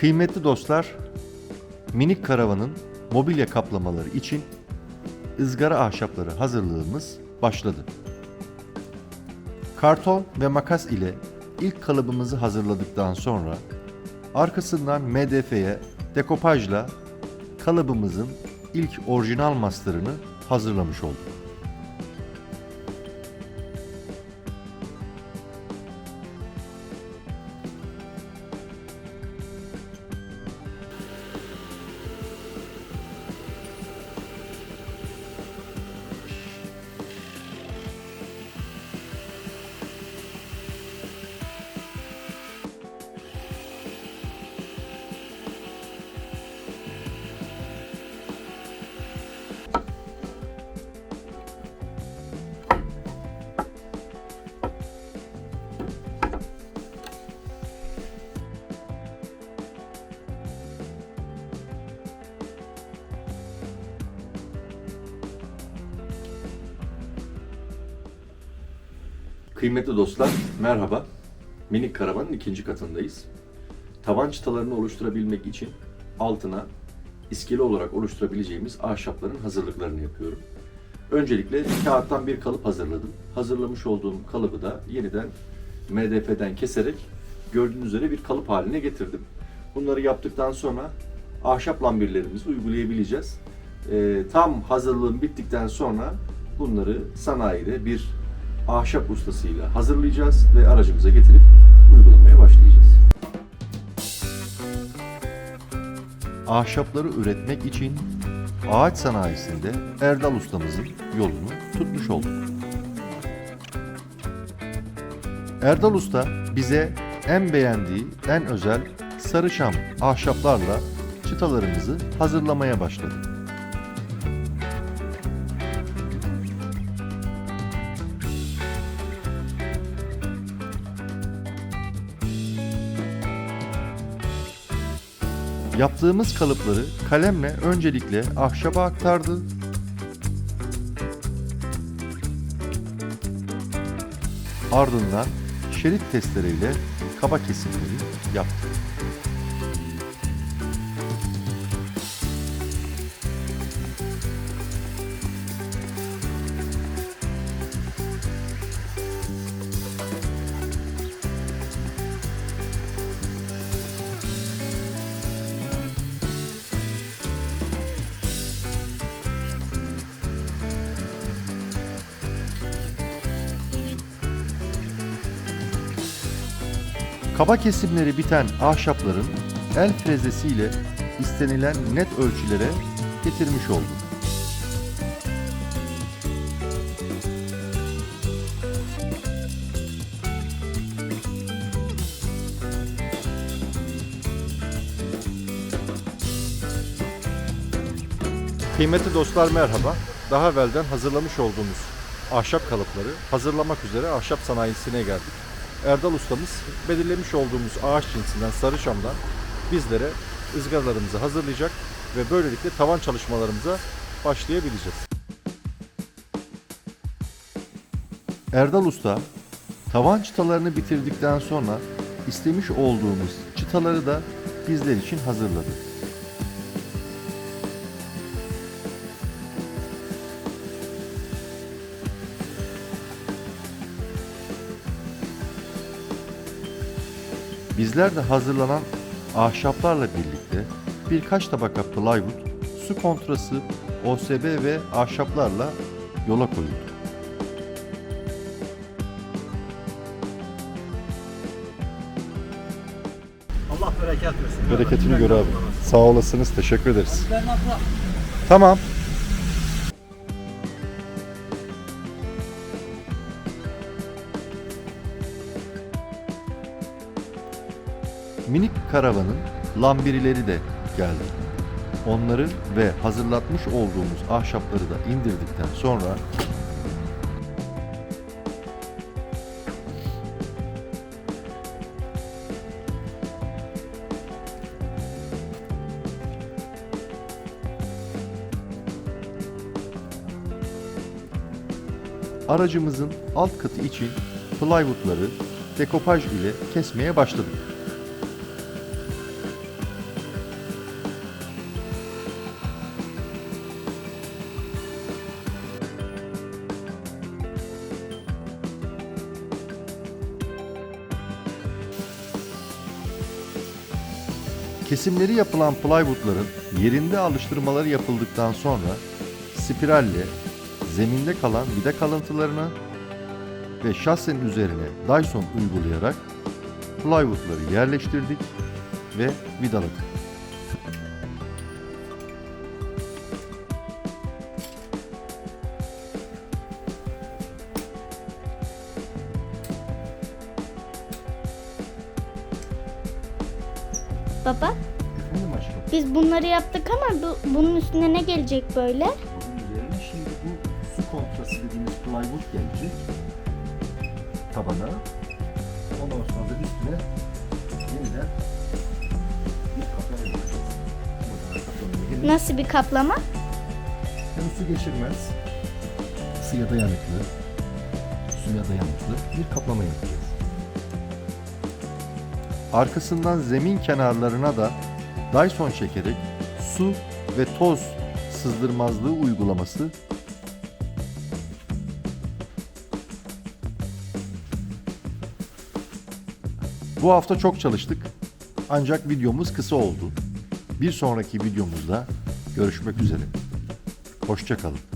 Kıymetli dostlar, minik karavanın mobilya kaplamaları için ızgara ahşapları hazırlığımız başladı. Karton ve makas ile ilk kalıbımızı hazırladıktan sonra arkasından MDF'ye dekopajla kalıbımızın ilk orijinal masterını hazırlamış olduk. Kıymetli dostlar, merhaba. Minik karavanın ikinci katındayız. Tavan çıtalarını oluşturabilmek için altına iskele olarak oluşturabileceğimiz ahşapların hazırlıklarını yapıyorum. Öncelikle kağıttan bir kalıp hazırladım. Hazırlamış olduğum kalıbı da yeniden MDF'den keserek gördüğünüz üzere bir kalıp haline getirdim. Bunları yaptıktan sonra ahşap lambirlerimizi uygulayabileceğiz. Ee, tam hazırlığım bittikten sonra bunları sanayide bir ahşap ustasıyla hazırlayacağız ve aracımıza getirip uygulamaya başlayacağız. Ahşapları üretmek için ağaç sanayisinde Erdal ustamızın yolunu tutmuş olduk. Erdal Usta bize en beğendiği, en özel sarışam ahşaplarla çıtalarımızı hazırlamaya başladı. Yaptığımız kalıpları kalemle öncelikle ahşaba aktardı. Ardından şerit testereyle kaba kesimleri yaptı. Kaba kesimleri biten ahşapların el frezesiyle istenilen net ölçülere getirmiş oldum. Kıymetli dostlar merhaba. Daha evvelden hazırlamış olduğumuz ahşap kalıpları hazırlamak üzere ahşap sanayisine geldik. Erdal ustamız belirlemiş olduğumuz ağaç cinsinden sarı şamdan bizlere ızgaralarımızı hazırlayacak ve böylelikle tavan çalışmalarımıza başlayabileceğiz. Erdal Usta tavan çıtalarını bitirdikten sonra istemiş olduğumuz çıtaları da bizler için hazırladı. Bizler de hazırlanan ahşaplarla birlikte birkaç tabaka plywood, su kontrası, OSB ve ahşaplarla yola koyulduk. Allah bereket versin. Bereketini gör abi. Sağ olasınız. Teşekkür ederiz. Tamam. Minik karavanın lambirileri de geldi. Onları ve hazırlatmış olduğumuz ahşapları da indirdikten sonra aracımızın alt katı için plywoodları dekopaj ile kesmeye başladık. Kesimleri yapılan plywoodların yerinde alıştırmaları yapıldıktan sonra spiralle zeminde kalan vida kalıntılarına ve şasenin üzerine Dyson uygulayarak plywoodları yerleştirdik ve vidaladık. Baba Efendim aşkım? biz bunları yaptık ama bu, bunun üstüne ne gelecek böyle? Bunun şimdi bu su kontrası dediğimiz plywood gelecek tabana. Ondan sonra da üstüne yeniden bir kaplama yapacağız. Kaplama. Nasıl bir kaplama? Hem su geçirmez, ısıya dayanıklı, suya dayanıklı bir kaplama yapacağız. Arkasından zemin kenarlarına da Dyson çekerek su ve toz sızdırmazlığı uygulaması Bu hafta çok çalıştık. Ancak videomuz kısa oldu. Bir sonraki videomuzda görüşmek üzere. Hoşçakalın.